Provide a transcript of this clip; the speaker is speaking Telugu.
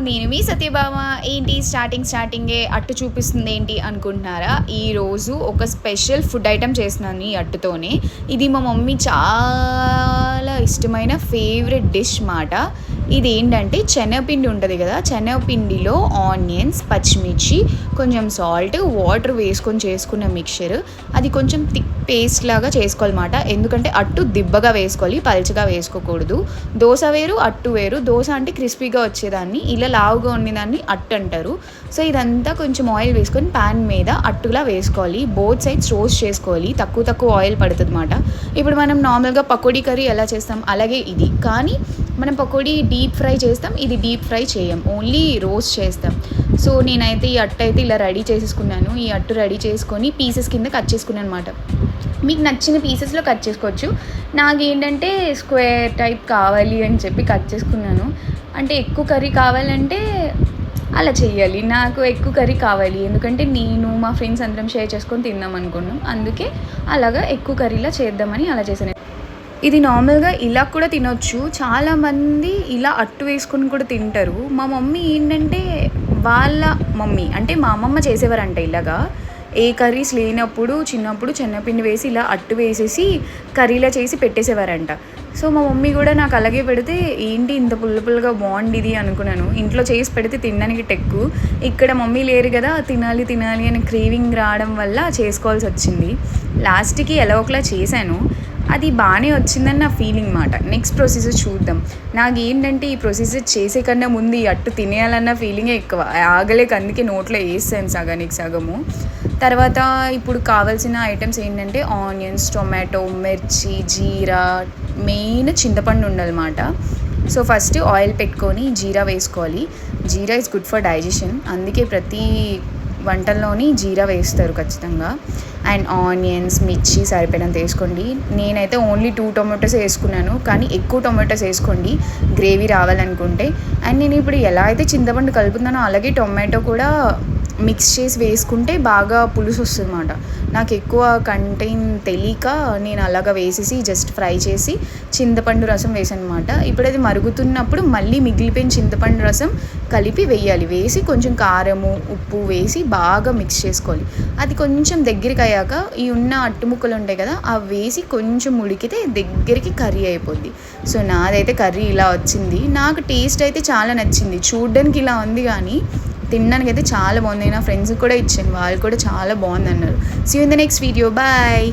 నేను మీ సత్యభామ. ఏంటి స్టార్టింగ్ స్టార్టింగే అట్టు చూపిస్తుంది ఏంటి అనుకుంటున్నారా? ఈరోజు ఒక స్పెషల్ ఫుడ్ ఐటెం చేస్తున్నాను ఈ అట్టుతోనే. ఇది మా మమ్మీ చాలా ఇష్టమైన ఫేవరెట్ డిష్ మాట. ఇది ఏంటంటే శనగపిండి ఉంటుంది కదా శనగపిండిలో ఆనియన్స్ పచ్చిమిర్చి కొంచెం సాల్ట్ వాటర్ వేసుకొని చేసుకున్న మిక్చర్. అది కొంచెం థిక్ పేస్ట్ లాగా చేసుకోవాలన్నమాట. ఎందుకంటే అట్టు దిబ్బగా వేసుకోవాలి పల్చగా వేసుకోకూడదు. దోశ వేరు అట్టు వేరు. దోశ అంటే క్రిస్పీగా వచ్చేదాన్ని. ఇలా లావుగా ఉండేదాన్ని అట్టు అంటారు. సో ఇదంతా కొంచెం ఆయిల్ వేసుకొని ప్యాన్ మీద అట్టులా వేసుకోవాలి. బోత్ సైడ్స్ రోస్ట్ చేసుకోవాలి. తక్కువ తక్కువ ఆయిల్ పడుతుంది అనమాట ఇప్పుడు మనం నార్మల్గా పకోడీ కర్రీ ఎలా చేస్తాం? అలాగే ఇది. కానీ మనం పకోడీ డీప్ ఫ్రై చేస్తాం ఇది డీప్ ఫ్రై చేయం. ఓన్లీ రోస్ట్ చేస్తాం. సో నేనైతే ఈ అట్టు అయితే ఇలా రెడీ చేసేసుకున్నాను. ఈ అట్టు రెడీ చేసుకొని పీసెస్ కింద కట్ చేసుకున్నాను అనమాట మీకు నచ్చిన పీసెస్లో కట్ చేసుకోవచ్చు. నాకేంటంటే స్క్వేర్ టైప్ కావాలి అని చెప్పి కట్ చేసుకున్నాను. అంటే ఎక్కువ కర్రీ కావాలంటే అలా చేయాలి. నాకు ఎక్కువ కర్రీ కావాలి. ఎందుకంటే నేను మా ఫ్రెండ్స్ అందరం షేర్ చేసుకొని తిందాం అనుకున్నాం. అందుకే అలాగా ఎక్కువ కర్రీలా చేద్దామని అలా చేశాను. ఇది నార్మల్గా ఇలా కూడా తినొచ్చు. చాలామంది ఇలా అట్టు వేసుకొని కూడా తింటారు. మా మమ్మీ ఏంటంటే వాళ్ళ మమ్మీ అంటే మా అమ్మమ్మ చేసేవారంట ఇలాగా. ఏ కర్రీస్ లేనప్పుడు చిన్నప్పుడు చెన్నపిండి వేసి ఇలా అట్టు వేసేసి కర్రీలా చేసి పెట్టేసేవారంట. సో మా మమ్మీ కూడా నాకు అలాగే పెడితే ఏంటి ఇంత పుల్ల పుల్లగా బాగుండిది అనుకున్నాను. ఇంట్లో చేసి పెడితే తినడానికి టెక్కు. ఇక్కడ మమ్మీ లేరు కదా తినాలి తినాలి అని క్రేవింగ్ రావడం వల్ల చేసుకోవాల్సి వచ్చింది. లాస్ట్కి ఎలా ఒకలా చేశాను. అది బాగానే వచ్చిందని నా ఫీలింగ్ మాట. నెక్స్ట్ ప్రొసీజర్ చూద్దాం. నాకు ఏంటంటే ఈ ప్రొసీజర్ చేసే కన్నా ముందు ఈ అట్టు తినేయాలన్న ఫీలింగే ఎక్కువ. ఆగలేక అందుకే నోట్లో వేసాను సగానికి సగము. తర్వాత ఇప్పుడు కావాల్సిన ఐటమ్స్ ఏంటంటే ఆనియన్స్ టొమాటో మిర్చి జీరా మెయిన్ చింతపండు ఉండాలన్నమాట. సో ఫస్ట్ ఆయిల్ పెట్టుకొని జీరా వేసుకోవాలి. Jeera is good for digestion అందుకే ప్రతి వంటల్లోని జీరా వేస్తారు ఖచ్చితంగా. అండ్ ఆనియన్స్ మిర్చి సరిపోయినంత వేసుకోండి. నేనైతే ఓన్లీ టూ టొమాటోస్ వేసుకున్నాను. కానీ ఎక్కువ టొమాటోస్ వేసుకోండి. గ్రేవీ రావాలనుకుంటే. అండ్ నేను ఇప్పుడు ఎలా అయితే చింతపండు కలుపుతున్నానో అలాగే టొమాటో కూడా మిక్స్ చేసి వేసుకుంటే బాగా పులుసు వస్తుంది అన్నమాట నాకు ఎక్కువ కంటైన్ తెలియక నేను అలాగా వేసేసి జస్ట్ ఫ్రై చేసి చింతపండు రసం వేసాను అనమాట ఇప్పుడు అది మరుగుతున్నప్పుడు మళ్ళీ మిగిలిపోయిన చింతపండు రసం కలిపి వేయాలి. వేసి కొంచెం కారము ఉప్పు వేసి బాగా మిక్స్ చేసుకోవాలి. అది కొంచెం దగ్గరికి అయ్యాక ఈ ఉన్న అట్టు ముక్కలు ఉంటాయి కదా అవి వేసి కొంచెం ఉడికితే దగ్గరికి కర్రీ అయిపోద్ది. సో నాదైతే కర్రీ ఇలా వచ్చింది. నాకు టేస్ట్ అయితే చాలా నచ్చింది. చూడ్డానికి ఇలా ఉంది కానీ తినడానికి అయితే చాలా బాగుంది. నా ఫ్రెండ్స్కి కూడా ఇచ్చాను. వాళ్ళు కూడా చాలా బాగుంది అన్నారు see in the next video bye